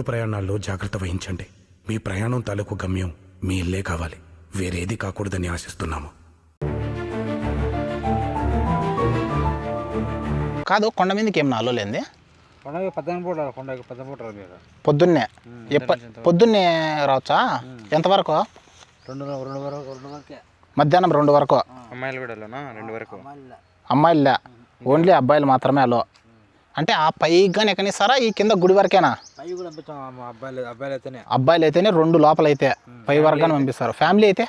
Road ప్రయాణాల్లో జాగ్రత్త వహించండి. మీ ప్రయాణం తాలూకు గమ్యం మీ ఇల్లే కావాలి. వేరేది కాకూడదని ఆశిస్తున్నాము. కాదు కొండ మీదకి ఏం నాలో లేంది పొద్దున్నే. ఎప్ప పొద్దున్నే రావచ్చా? ఎంతవరకు రెండు రెండు వరకు రెండు వరకే. మధ్యాహ్నం రెండు వరకు. అమ్మాయిలు కూడా రెండు వరకు. అమ్మాయిలే. ఓన్లీ అబ్బాయిలు మాత్రమే అలో. అంటే ఆ పైగానే ఎక్కనిస్తారా ఈ కింద గుడి వరకేనా? అబ్బాయిలు అయితేనే అబ్బాయిలు అయితేనే రెండు లోపల అయితే పై వరకుగానే పంపిస్తారు. ఫ్యామిలీ అయితే?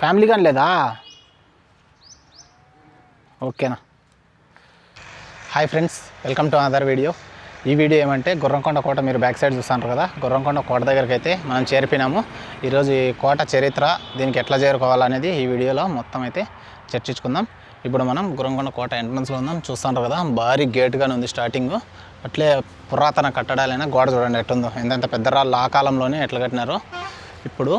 ఫ్యామిలీ కానీ లేదా? ఓకేనా. Hi friends welcome to other video ఈ వీడియో ఏమంటే గుర్రంకొండ కోట మీరు బ్యాక్ సైడ్ చూస్తున్నారు కదా? గుర్రంకొండ కోట దగ్గరికి అయితే మనం చేరిపోయినాము. ఈరోజు ఈ కోట చరిత్ర దీనికి ఎట్లా చేరుకోవాలనేది ఈ వీడియోలో మొత్తం అయితే చర్చించుకుందాం. ఇప్పుడు మనం గురంగొండ కోట ఎంట్రన్స్లో ఉందాం చూస్తుంటారు కదా భారీ గేట్గానే ఉంది స్టార్టింగ్ అట్లే పురాతన కట్టడాలైనా గోడ చూడండి ఎట్టుందో. ఎంత పెద్ద రాళ్ళు ఆ కాలంలోనే ఎట్లా కట్టినారో. ఇప్పుడు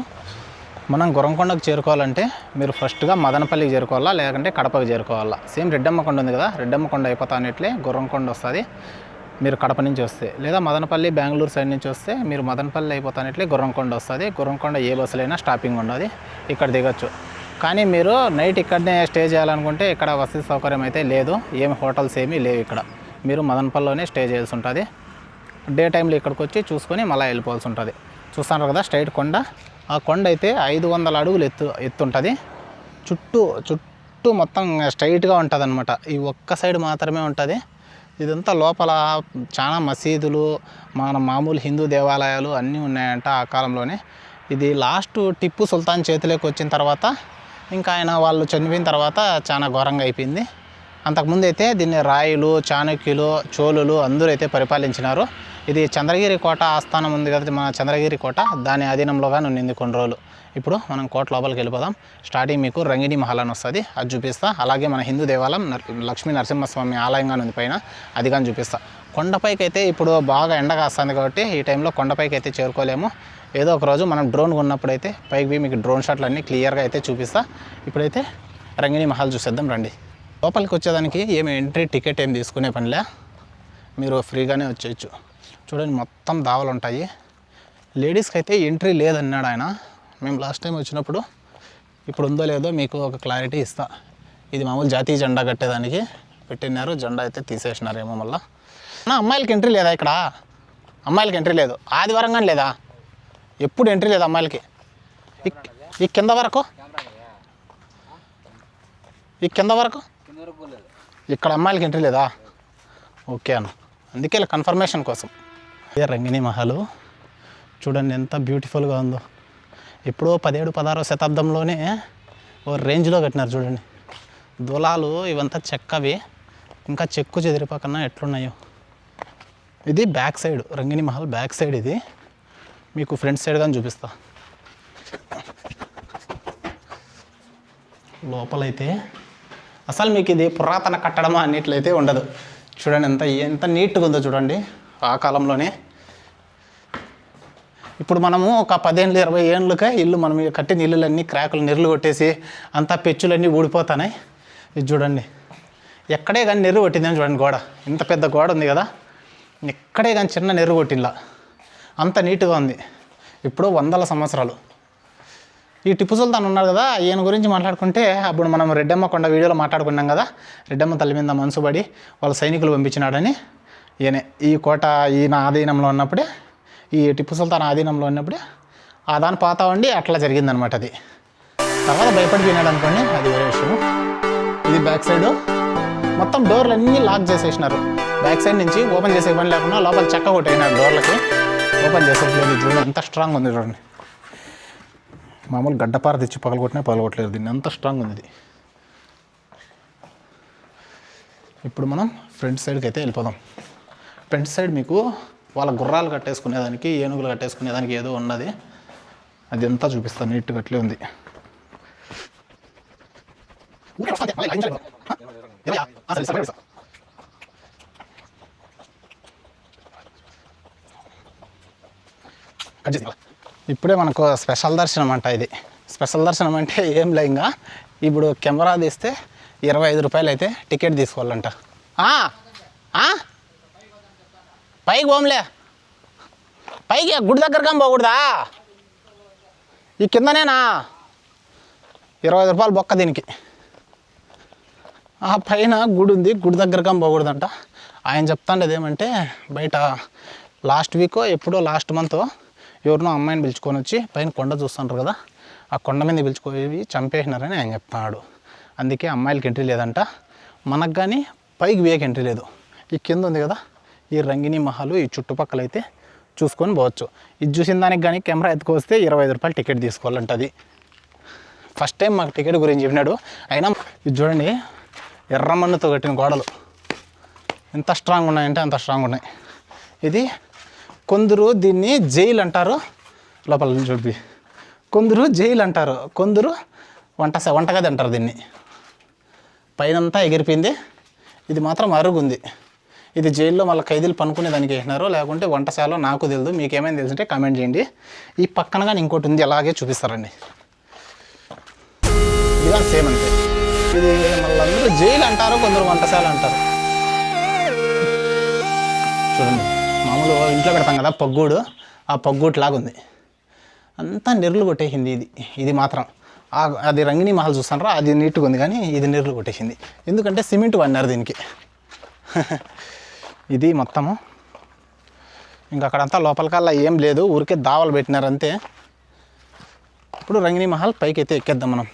మనం గురంకొండకు చేరుకోవాలంటే మీరు ఫస్ట్గా మదనపల్లికి చేరుకోవాలా లేదంటే కడపకి చేరుకోవాలా? సేమ్ రెడ్డమ్మ కొండ ఉంది కదా రెడ్డమ్మ కొండ అయిపోతా అన్నట్లే గుర్రంకొండ వస్తుంది. మీరు కడప నుంచి వస్తే లేదా మదనపల్లి బెంగళూరు సైడ్ నుంచి వస్తే మీరు మదనపల్లి అయిపోతానట్లే గుర్రంకొండ వస్తుంది. గుర్రంకొండ ఏ బస్సులైనా స్టాపింగ్ ఉండదు. ఇక్కడ దిగొచ్చు. కానీ మీరు నైట్ ఇక్కడనే స్టే చేయాలనుకుంటే ఇక్కడ వసతి సౌకర్యం అయితే లేదు. ఏమి హోటల్స్ ఏమీ లేవు ఇక్కడ. మీరు మదనపల్లిలోనే స్టే చేయాల్సి ఉంటుంది. డే టైంలో ఇక్కడికి వచ్చి చూసుకొని మళ్ళీ వెళ్ళిపోవాల్సి ఉంటుంది. చూస్తున్నారు కదా స్ట్రైట్ కొండ. ఆ కొండ అయితే ఐదు వందల అడుగులు ఎత్తు ఎత్తుంటుంది. చుట్టూ చుట్టూ మొత్తం స్ట్రైట్గా ఉంటుంది అనమాట ఈ ఒక్క సైడ్ మాత్రమే ఉంటుంది. ఇదంతా లోపల చాలా మసీదులు మన మామూలు హిందూ దేవాలయాలు అన్నీ ఉన్నాయంట ఆ కాలంలోనే. ఇది లాస్ట్ టిప్పు సుల్తాన్ చేతిలోకి వచ్చిన తర్వాత ఇంకా ఆయన వాళ్ళు చనిపోయిన తర్వాత చాలా ఘోరంగా అయిపోయింది. అంతకుముందు అయితే దీన్ని రాయులు చాణక్యులు చోళులు అందరూ అయితే పరిపాలించినారు. ఇది చంద్రగిరి కోట ఆస్థానం ఉంది కదా మన చంద్రగిరి కోట దాని అధీనంలోగానే ఉన్నింది కొన్ని రోజులు. ఇప్పుడు మనం కోట లోపలికి వెళ్ళిపోదాం. స్టార్టింగ్ మీకు రంగిణి మహల్ అని వస్తుంది. అది చూపిస్తా. అలాగే మన హిందూ దేవాలయం నర్- లక్ష్మీ నరసింహస్వామి ఆలయంగా ఉంది పైన. అది కానీ చూపిస్తా. కొండపైకి అయితే ఇప్పుడు బాగా ఎండ కాస్తుంది కాబట్టి ఈ టైంలో కొండపైకి అయితే చేరుకోలేము. ఏదో ఒక రోజు మనం డ్రోన్ కొన్నప్పుడు అయితే పైకి పోయి మీకు డ్రోన్ షాట్లు అన్నీ క్లియర్గా అయితే చూపిస్తా. ఇప్పుడైతే రంగిణి మహల్ చూసేద్దాం రండి. లోపలికి వచ్చేదానికి ఏమి ఎంట్రీ టికెట్ ఏం తీసుకునే పనిలే. మీరు ఫ్రీగానే వచ్చేయచ్చు. చూడండి మొత్తం దావలు ఉంటాయి. లేడీస్కి అయితే ఎంట్రీ లేదన్నాడు ఆయన. మేము లాస్ట్ టైం వచ్చినప్పుడు ఇప్పుడు ఉందో లేదో మీకు ఒక క్లారిటీ ఇస్తా. ఇది మామూలు జాతీయ జెండా కట్టేదానికి పెట్టినారు జెండా అయితే తీసేసినారేమో మళ్ళా. నా అమ్మాయిలకి ఎంట్రీ లేదా ఇక్కడ? అమ్మాయిలకి ఎంట్రీ లేదు. ఆదివారం కానీ లేదా? ఎప్పుడు ఎంట్రీ లేదు అమ్మాయిలకి. ఈ- కింద వరకు? ఈ కింద వరకు? ఇక్కడ అమ్మాయిలకి ఎంట్రీ లేదా? ఓకే అన్న. అందుకే ఇలా కన్ఫర్మేషన్ కోసం. ఇదే రంగిణి మహల్? చూడండి ఎంత బ్యూటిఫుల్గా ఉందో. ఎప్పుడో పదిహేడు పదహారో శతాబ్దంలోనే ఓ రేంజ్లో కట్టినారు చూడండి. దులాలు ఇవంతా చెక్కవి. ఇంకా చెక్కు చెదిరిపోకన్నా ఎట్లున్నాయో. ఇది back side Rangini Mahal back side ఇది. మీకు ఫ్రంట్ సైడ్ కానీ చూపిస్తా. లోపలైతే అసలు మీకు ఇది పురాతన కట్టడమా అన్నిట్లయితే ఉండదు. చూడండి ఎంత ఎంత నీట్గా ఉందో చూడండి ఆ కాలంలోనే. ఇప్పుడు మనము ఒక పదేళ్ళు ఇరవై ఏళ్ళకే ఇల్లు మనం కట్టిన ఇల్లులన్నీ క్రాకులు నెర్లు కొట్టేసి అంతా పెచ్చులన్నీ ఊడిపోతున్నాయి. ఇది చూడండి. ఎక్కడే కానీ నెర్రు కొట్టిందని చూడండి గోడ. ఇంత పెద్ద గోడ ఉంది కదా. ఎక్కడే కానీ చిన్న నెర్రు కొట్టిందా అంత నీట్గా ఉంది. ఇప్పుడు వందల సంవత్సరాలు. ఈ టిప్పు సుల్తాన్ ఉన్నారు కదా ఈయన గురించి మాట్లాడుకుంటే అప్పుడు మనం రెడ్డమ్మ కొండ వీడియోలో మాట్లాడుకున్నాం కదా రెడ్డమ్మ తల్లి మీద మనసుబడి వాళ్ళ సైనికులు పంపించినాడని ఈయనే. ఈ కోట ఈయన ఆధీనంలో ఉన్నప్పుడే ఈ టిప్పు సుల్తాన్ ఆధీనంలో ఉన్నప్పుడే ఆ దాని పాత ఉండి అట్లా జరిగిందనమాట అది. తర్వాత భయపడిపోయినాడు అనుకోండి అది వేరే విషయం ఇది బ్యాక్ సైడ్. మొత్తం డోర్లు అన్నీ లాక్ చేసేసినారు. బ్యాక్ సైడ్ నుంచి ఓపెన్ చేసే పని లేకుండా లోపల చెక్క కొట్టేసినారు డోర్లకి. ఓపెన్ చేసేట్లేదు చూడండి ఎంత స్ట్రాంగ్ ఉంది చూడండి. మామూలు గడ్డపార తెచ్చి పగలగొట్టినా పగలగొట్టలేదు దీన్ని. అంత స్ట్రాంగ్ ఉంది ఇది. ఇప్పుడు మనం ఫ్రంట్ సైడ్కి అయితే వెళ్ళిపోదాం. ఫ్రంట్ సైడ్ మీకు వాళ్ళ గుర్రాలు కట్టేసుకునేదానికి ఏనుగులు కట్టేసుకునేదానికి ఏదో ఉన్నది. అది అంతా చూపిస్తాను నీట్గా అట్లే ఉంది. ఇప్పుడే మనకు స్పెషల్ దర్శనం అంట ఇది. స్పెషల్ దర్శనం అంటే ఏం లే ఇంకా ఇప్పుడు కెమెరా తీస్తే ఇరవై ఐదు రూపాయలు అయితే టికెట్ తీసుకోవాలంట. పైకి పోంలే. పైకి గుడి దగ్గరగా పోకూడదా? ఈ కిందనేనా? ఇరవై ఐదు రూపాయలు బొక్క దీనికి. ఆ పైన గుడి ఉంది గుడి దగ్గరగా పోకూడదంట. ఆయన చెప్తాండేది ఏమంటే బయట లాస్ట్ వీకో ఎప్పుడో లాస్ట్ మంత్ ఎవరినో అమ్మాయిని పిలుచుకొని వచ్చి పైన కొండ చూస్తుంటారు కదా ఆ కొండ మీద పిలుచుకొని చంపేసినారని ఆయన చెప్తున్నాడు అందుకే అమ్మాయిలకి ఎంట్రీ లేదంట. మనకు కానీ పైకి వేయకి ఎంట్రీ లేదు. ఈ కింద ఉంది కదా ఈ రంగిణి మహల్ ఈ చుట్టుపక్కల అయితే చూసుకొని పోవచ్చు. ఇది చూసిన దానికి కానీ కెమెరా ఎత్తుకొస్తే ఇరవై ఐదు రూపాయలు టికెట్ తీసుకోవాలంట అది ఫస్ట్ టైం మాకు టికెట్ గురించి చెప్పినాడు. అయినా ఇది చూడండి ఎర్రమన్నుతో కట్టిన గోడలు. ఎంత స్ట్రాంగ్ ఉన్నాయంటే అంత స్ట్రాంగ్ ఉన్నాయి. ఇది కొందరు దీన్ని జైలు అంటారు. లోపల నుంచి చూపి కొందరు జైలు అంటారు. కొందరు వంట వంటగది అంటారు దీన్ని. పైనంతా ఎగిరిపోయింది. ఇది మాత్రం అరుగుంది. ఇది జైల్లో మళ్ళీ ఖైదీలు పనుకునే దానికి వేసినారు లేకుంటే వంటశాల నాకు తెలియదు మీకేమైనా తెలిసింటే కామెంట్ చేయండి. ఈ పక్కన కానీ ఇంకోటి ఉంది. అలాగే చూపిస్తారండి. ఇలా సేమ్ అంతే. ఇది మళ్ళీ అందరూ జైలు అంటారు. కొందరు వంటశాల అంటారు. చూడండి. మామూలు ఇంట్లో పెడతాం కదా పగ్గూడు. ఆ పగ్గూట్ లాగా ఉంది. అంతా నెర్లు కొట్టేసింది ఇది. ఇది మాత్రం. అది రంగిణి మహల్ చూస్తానరా అది నీట్గా ఉంది కానీ ఇది నెర్లు కొట్టేసింది. ఎందుకంటే సిమెంట్ వాడినారు దీనికి. ఇది మొత్తము. ఇంకా అక్కడంతా లోపలికల్లా ఏం లేదు ఊరికే దావలు పెట్టినారు అంతే. ఇప్పుడు రంగిణి మహల్ పైకి అయితే ఎక్కేద్దాం మనం.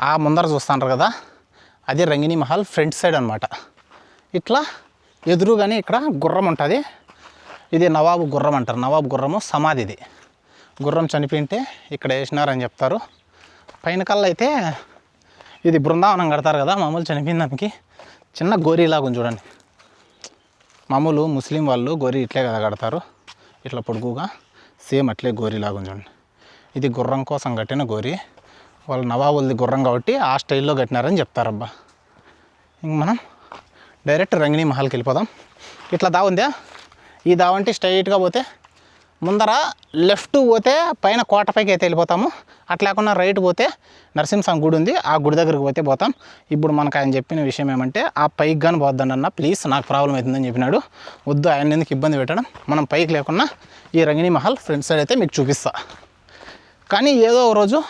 ఆ ముందర చూస్తాంటారు కదా అది రంగిణి మహల్ ఫ్రంట్ సైడ్ అనమాట ఇట్లా ఎదురుగానే ఇక్కడ గుర్రం ఉంటుంది. ఇది నవాబు గుర్రం అంటారు. నవాబు గుర్రము సమాధిది. గుర్రం చనిపోయింటే ఇక్కడ వేసినారని చెప్తారు. పైన కల్లా అయితే ఇది బృందావనం కడతారు కదా మామూలు చనిపోయిన దానికి. చిన్న గోరీలాగా చూడండి. మామూలు ముస్లిం వాళ్ళు గోరి ఇట్లే కదా కడతారు. ఇట్లా పొడుగుగా సేమ్ అట్లే గోరీలాగా చూడండి. ఇది గుర్రం కోసం కట్టిన గోరి. వాళ్ళు నవాబులది గుర్రం కాబట్టి ఆ స్టైల్లో కట్టినారని చెప్తారబ్బా. ఇంక మనం డైరెక్ట్ రంగిణీ మహల్కి వెళ్ళిపోదాం. ఇట్లా దావ ఉందా? ఈ దావంటే స్ట్రైట్గా పోతే ముందర లెఫ్ట్ పోతే పైన కోటపైకి అయితే వెళ్ళిపోతాము. అట్లాకుండా రైట్ పోతే నరసింహస్వామి గుడి ఉంది. ఆ గుడి దగ్గరికి పోతే పోతాం. ఇప్పుడు మనకు ఆయన చెప్పిన విషయం ఏమంటే ఆ పైకి కానీ పోద్దండి అన్న ప్లీజ్ నాకు ప్రాబ్లం అవుతుందని చెప్పినాడు. వద్దు ఆయన ఎందుకు ఇబ్బంది పెట్టడం? మనం పైకి లేకుండా ఈ రంగిణీ మహల్ ఫ్రంట్ సైడ్ అయితే మీకు చూపిస్తా. కానీ ఏదో ఒక రోజు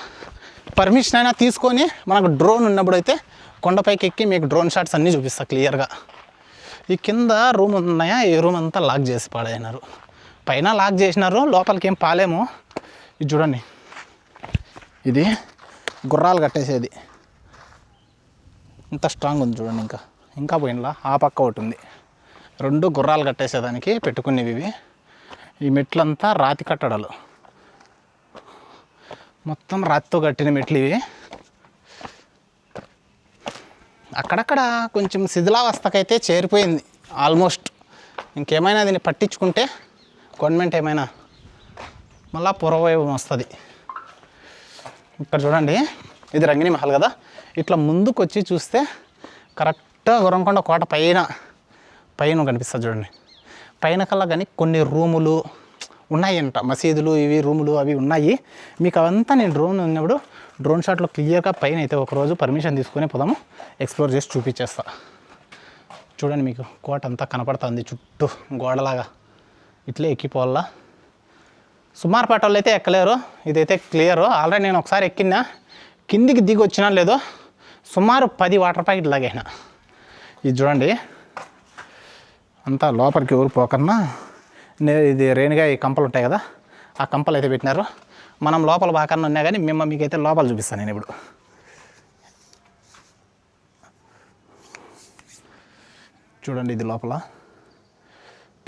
పర్మిషన్ అయినా తీసుకొని మనకు డ్రోన్ ఉన్నప్పుడు అయితే కొండపైకి ఎక్కి మీకు డ్రోన్ షాట్స్ అన్నీ చూపిస్తా క్లియర్గా. ఈ కింద రూమ్ ఉన్నాయా? ఈ రూమ్ అంతా లాక్ చేసి పాడైనారు. పైన లాక్ చేసినారు లోపలికి ఏం పాలేము. ఇది చూడండి. ఇది గుర్రాలు కట్టేసేది. ఇంత స్ట్రాంగ్ ఉంది చూడండి ఇంకా. ఇంకా పోయినలా ఆ పక్క ఒకటి ఉంది. రెండు గుర్రాలు కట్టేసేదానికి పెట్టుకునేవి ఇవి. ఈ మెట్లంతా రాతి కట్టడాలు. మొత్తం రాతితో కట్టిన మెట్లు ఇవి. అక్కడక్కడ కొంచెం శిథిలావస్థకైతే చేరిపోయింది ఆల్మోస్ట్ ఇంకేమైనా దీన్ని పట్టించుకుంటే గవర్నమెంట్ ఏమైనా మళ్ళా పూర్వవైభవం వస్తుంది. ఇక్కడ చూడండి ఇది రంగిణి మహల్ కదా. ఇట్లా ముందుకు వచ్చి చూస్తే కరెక్ట్గా గురంకొండ కోట పైన పైన కనిపిస్తుంది చూడండి. పైన కల్లా కానీ కొన్ని రూములు ఉన్నాయంట. మసీదులు ఇవి రూములు అవి ఉన్నాయి. మీకు అవంతా నేను డ్రోన్ ఉన్నప్పుడు డ్రోన్ షాట్లో క్లియర్గా పైన అయితే ఒకరోజు పర్మిషన్ తీసుకుని పోదాము. ఎక్స్ప్లోర్ చేసి చూపించేస్తా. చూడండి మీకు కోట అంతా కనపడుతుంది చుట్టూ గోడలాగా. ఇట్లే ఎక్కిపోవాలా. సుమారుపేట వాళ్ళు అయితే ఎక్కలేరు. ఇదైతే క్లియర్. ఆల్రెడీ నేను ఒకసారి ఎక్కినా కిందికి దిగి వచ్చినా లేదో సుమారు పది వాటర్ ప్యాకెట్ లాగైనా ఇది చూడండి. అంతా లోపలికి ఎవరు పోకన్నా ఇది రేణిగా ఈ కంపలు ఉంటాయి కదా ఆ కంపలు అయితే పెట్టినారు. మనం లోపల బాకన్నా ఉన్నా కానీ మేము మీకైతే లోపల చూపిస్తాను నేను ఇప్పుడు. చూడండి ఇది లోపల.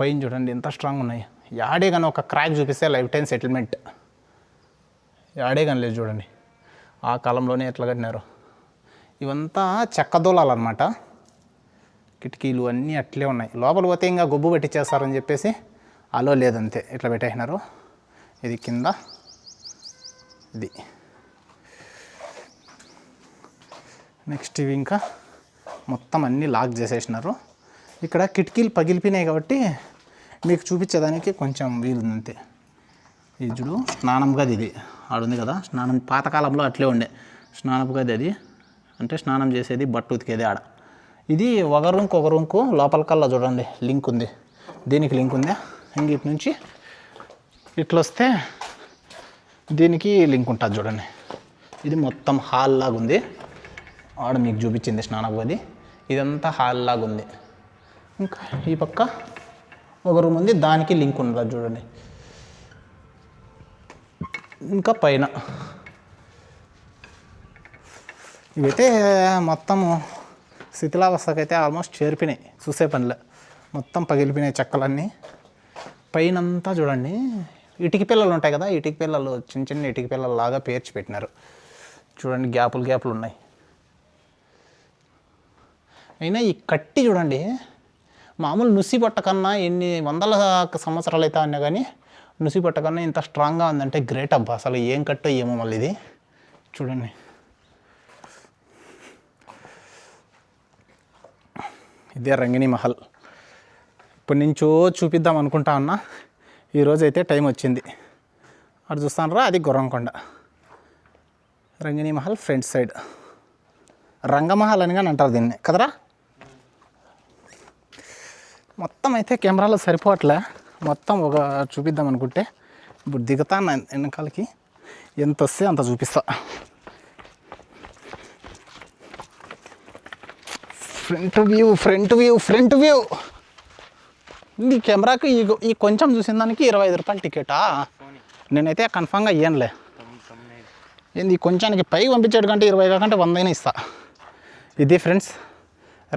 పైన చూడండి ఎంత స్ట్రాంగ్ ఉన్నాయి. యాడే కానీ ఒక క్రాక్ చూపిస్తే లైఫ్ టైం సెటిల్మెంట్ యాడే కానీ లేదు చూడండి. ఆ కాలంలోనే ఎట్లా కట్టినారు. ఇవంతా చెక్కదోలాలన్నమాట కిటికీలు అన్నీ అట్లే ఉన్నాయి. లోపల పోతే ఇంకా గొబ్బు పెట్టించేస్తారని చెప్పేసి అలో లేదంతే ఇట్లా పెట్టేసినారు? ఇది కింద ఇది. నెక్స్ట్ ఇవి ఇంకా మొత్తం అన్నీ లాక్ చేసేసినారు. ఇక్కడ కిటికీలు పగిలిపోయినాయి కాబట్టి మీకు చూపించేదానికి కొంచెం వీలుందంతే ఇది చూడు స్నానం గది ఇది. ఆడుంది కదా స్నానం పాతకాలంలో అట్లే ఉండే. స్నానపు గది అది. అంటే స్నానం చేసేది బట్టు ఉతికేది ఆడ. ఇది ఒక రూమ్కి ఒక రూమ్కు లోపల కల్లా చూడండి లింక్ ఉంది. దీనికి లింక్ ఉందా? ఇంక ఇటు నుంచి ఇట్లా వస్తే దీనికి లింక్ ఉంటుంది చూడండి. ఇది మొత్తం హాల్ లాగా ఉంది. ఆడ మీకు చూపించింది స్నానపు గది. ఇదంతా హాల్ లాగా ఉంది. ఇంకా ఈ పక్క ఒక రూమ్ ఉంది. దానికి లింక్ ఉండదు చూడండి. ఇంకా పైన ఇవైతే మొత్తము శిథిలావస్థకైతే ఆల్మోస్ట్ చేరిపోయినాయి. చూసే పనిలే. మొత్తం పగిలిపోయినాయి చెక్కలన్నీ. పైనంతా చూడండి. ఇటుక పిల్లలు ఉంటాయి కదా ఇటుక పిల్లలు చిన్న చిన్న ఇటుక పిల్లలు లాగా పేర్చి పెట్టినారు. చూడండి గ్యాపులు గ్యాపులు ఉన్నాయి. అయినా ఈ కట్టి చూడండి మామూలు నుసి పట్ట కన్నా ఎన్ని వందల సంవత్సరాలు అయితే అన్నా కానీ నుసి పట్ట కన్నా ఇంత స్ట్రాంగ్గా ఉందంటే గ్రేట్ అబ్బా. అసలు ఏం కట్టో ఏమో మళ్ళీ ఇది. చూడండి. ఇదే రంగిణి మహల్. ఇప్పుడు నుంచో చూపిద్దాం అనుకుంటా ఉన్నా. ఈరోజు అయితే టైం వచ్చింది. అటు చూస్తానరా అది గుర్రంకొండ రంగిణీ మహల్ ఫ్రంట్ సైడ్. రంగమహల్ అని కానీ అంటారు దీన్ని. కదరా? మొత్తం అయితే కెమెరాలో సరిపోవట్లే. మొత్తం ఒక చూపిద్దాం అనుకుంటే. ఇప్పుడు దిగుతాను వెనకాలకి. ఎంత వస్తే అంత చూపిస్తా. Front view front view front view! ఈ కెమెరాకి ఈ ఈ కొంచెం చూసిన దానికి ఇరవై ఐదు రూపాయలు టికెటా నేనైతే కన్ఫామ్గా ఇయ్యనులే. ఏంది ఈ కొంచానికి పైకి పంపించాడు కంటే ఇరవై కంటే వందైనా ఇస్తా. ఇది ఫ్రెండ్స్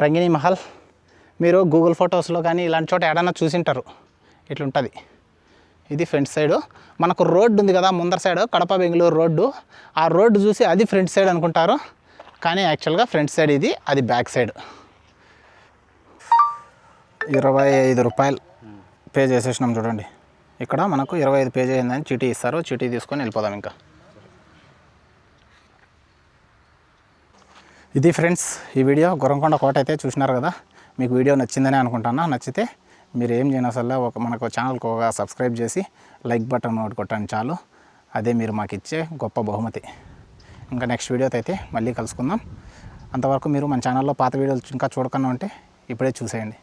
రంగిణి మహల్. మీరు గూగుల్ ఫొటోస్లో కానీ ఇలాంటి చోట ఏడన్నా చూసింటారు. ఇట్లుంటుంది. ఇది ఫ్రంట్ సైడ్ మనకు రోడ్డు ఉంది కదా ముందర సైడ్ కడప బెంగళూరు రోడ్డు. ఆ రోడ్డు చూసి అది ఫ్రంట్ సైడ్ అనుకుంటారు. కానీ యాక్చువల్గా ఫ్రంట్ సైడ్ ఇది అది బ్యాక్ సైడ్ ఇరవై ఐదు రూపాయలు పే చేసేసినాం చూడండి. ఇక్కడ మనకు ఇరవై ఐదు పే చేయిందని చీటీ ఇస్తారు. చీటీ తీసుకొని వెళ్ళిపోదాం ఇంకా. ఇది ఫ్రెండ్స్ ఈ వీడియో గుర్రంకొండ కోట అయితే చూసినారు కదా. మీకు వీడియో నచ్చిందని అనుకుంటున్నా. నచ్చితే మీరు ఏం చేయను అసలు ఒక మనకు ఛానల్కి ఒక సబ్స్క్రైబ్ చేసి లైక్ బటన్ ఒకటి కొట్టండి చాలు. అదే మీరు మాకు ఇచ్చే గొప్ప బహుమతి. ఇంకా నెక్స్ట్ వీడియోతో అయితే మళ్ళీ కలుసుకుందాం. అంతవరకు మీరు మన ఛానల్లో పాత వీడియోలు ఇంకా చూడకుండా ఉంటే ఇప్పుడే చూసేయండి.